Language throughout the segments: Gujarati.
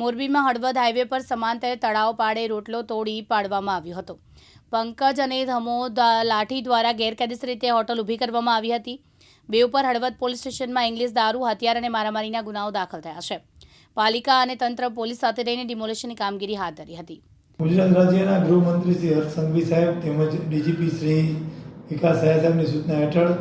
મોરબીમાં હળવદ હાઈવે પર સમાંતરે તળાવ પાડે રોટલો તોડી પાડવામાં આવ્યો હતો. પંકજ અને ધમો લાઠી દ્વારા ગેરકાયદેસર રીતે હોટલ ઊભી કરવામાં આવી હતી. બે ઉપર હળવદ પોલીસ સ્ટેશનમાં ઇંગ્લિશ દારૂ, હથિયાર અને મારામારીના ગુનાઓ દાખલ થયા છે. પાલિકા અને તંત્ર પોલીસ સાથે રહીને ડિમોલેશનની કામગીરી હાથ ધરી હતી. ગુજરાત રાજ્યના ગૃહમંત્રી શ્રી હર્ષ સંઘવી સાહેબ તેમજ ડીજીપી શ્રી વિકાસ સાહેબ સાહેબની સૂચના હેઠળ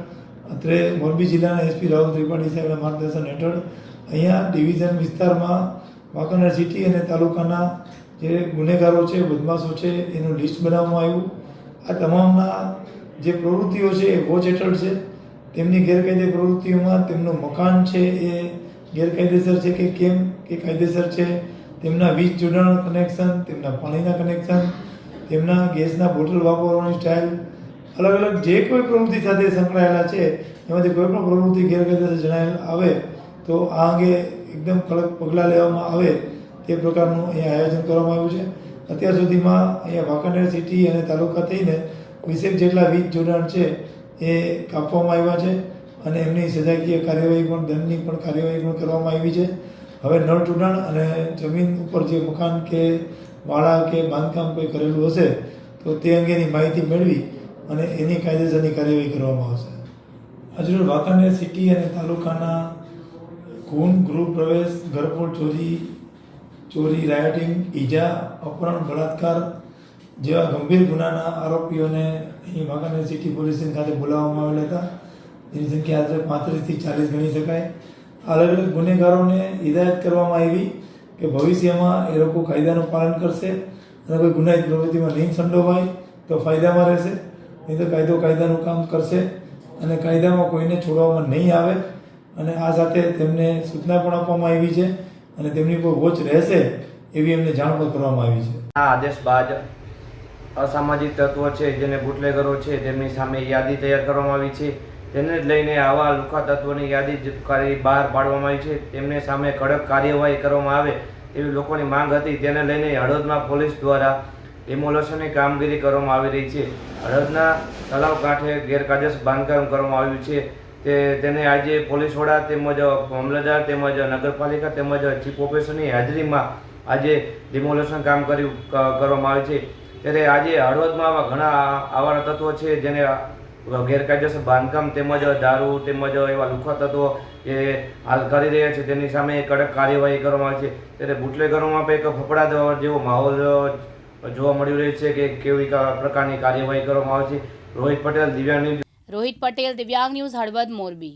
અત્રે મોરબી જિલ્લાના એસપી રાહુલ ત્રિપાઠી સાહેબના માર્ગદર્શન હેઠળ અહીંયા ડિવિઝન વિસ્તારમાં વાંકાનેર સિટી અને તાલુકાના જે ગુનેગારો છે, બદમાશો છે, એનું લિસ્ટ બનાવવામાં આવ્યું. આ તમામના જે પ્રવૃત્તિઓ છે, એ વોચ હેઠળ છે. તેમની ગેરકાયદે પ્રવૃત્તિઓમાં તેમનું મકાન છે, એ ગેરકાયદેસર છે કે કેમ? કે કાયદેસર છે? તેમના વીજ જોડાણ કનેક્શન તેમના પાણીના કનેક્શન તેમના ગેસના બોટલ વાપરવાની સ્ટાઇલ અલગ અલગ જે કોઈ પ્રવૃત્તિ સાથે સંકળાયેલા છે, એમાંથી કોઈ પણ પ્રવૃત્તિ ગેરકાયદેસર જણાયેલ આવે, તો આ અંગે એકદમ કડક પગલાં લેવામાં આવે તે પ્રકારનું અહીંયા આયોજન કરવામાં આવ્યું છે. અત્યાર સુધીમાં અહીંયા વાંકાનેર સિટી અને તાલુકા થઈને વીસેક જેટલા વીજ જોડાણ છે એ કાપવામાં આવ્યા છે અને એમની સજાકીય કાર્યવાહી પણ, દંડની પણ કાર્યવાહી પણ કરવામાં આવી છે. હવે નળ જોડાણ અને જમીન ઉપર જે મકાન કે વાળા કે બાંધકામ કોઈ કરેલું હશે તો તે અંગેની માહિતી મેળવી અને એની કાયદેસરની કાર્યવાહી કરવામાં આવશે. હજુ વાંકાનેર સિટી અને તાલુકાના ખૂન ગૃહ પ્રવેશ, ઘરફોડ ચોરી ચોરી રાયોટિંગ ઈજા, અપહરણ, બળાત્કાર જેવા ગંભીર ગુનાના આરોપીઓને અહીં વાંકાનેર સિટી પોલીસ સ્ટેશન ખાતે બોલાવવામાં આવેલા હતા. જેની સંખ્યા આશરે પાંત્રીસથી ચાલીસ ગણી શકાય. અલગ અલગ ગુનેગારોને હિદાયત કરવામાં આવી કે ભવિષ્યમાં એ લોકો કાયદાનું પાલન કરશે અને કોઈ ગુનાહિત પ્રવૃત્તિમાં નહીં સંડોવાય તો ફાયદામાં રહેશે. નહીં તો કાયદો કાયદાનું કામ કરશે અને કાયદામાં કોઈને છોડવામાં નહીં આવે. અને આ સાથે તેમને સૂચના પણ આપવામાં આવી છે અને તેમની પર વોચ રહેશે એવી એમને જાણ પણ કરવામાં આવી છે. આ આદેશ બાદ અસામાજિક તત્વો છે, જેને બુટલેગરો છે, તેમની સામે યાદી તૈયાર કરવામાં આવી છે. તેને જ લઈને આવા લુખા તત્વોની યાદી કરી બહાર પાડવામાં આવી છે. તેમને સામે કડક કાર્યવાહી કરવામાં આવે એવી લોકોની માંગ હતી. તેને લઈને હળવદમાં પોલીસ દ્વારા ડિમોલેશનની કામગીરી કરવામાં આવી રહી છે. હળદના તળાવ કાંઠે ગેરકાયદેસર બાંધકામ કરવામાં આવ્યું છે. તે તેને આજે પોલીસ વડા તેમજ મામલતદાર તેમજ નગરપાલિકા તેમજ ચીફ ઓફિસરની હાજરીમાં આજે ડિમોલેશન કામ કર્યું કરવામાં આવે છે. ત્યારે આજે હળવદમાં ઘણા આવા તત્વો છે જેને ગેરકાયદેસર બાંધકામ તેમજ દારૂ તેમજ એવા લુખા તત્વો એ હાલ કરી રહ્યા છે. તેની સામે કડક કાર્યવાહી કરવામાં આવે છે. ત્યારે બુટલેગરોમાં પણ એક ફફડાટ જેવો માહોલ જોવા મળી રહ્યો છે કે કેવી પ્રકારની કાર્યવાહી કરવામાં આવે છે. રોહિત પટેલ ન્યૂઝ રોહિત પટેલ દિવ્યાંગ ન્યૂઝ હળવદ મોરબી.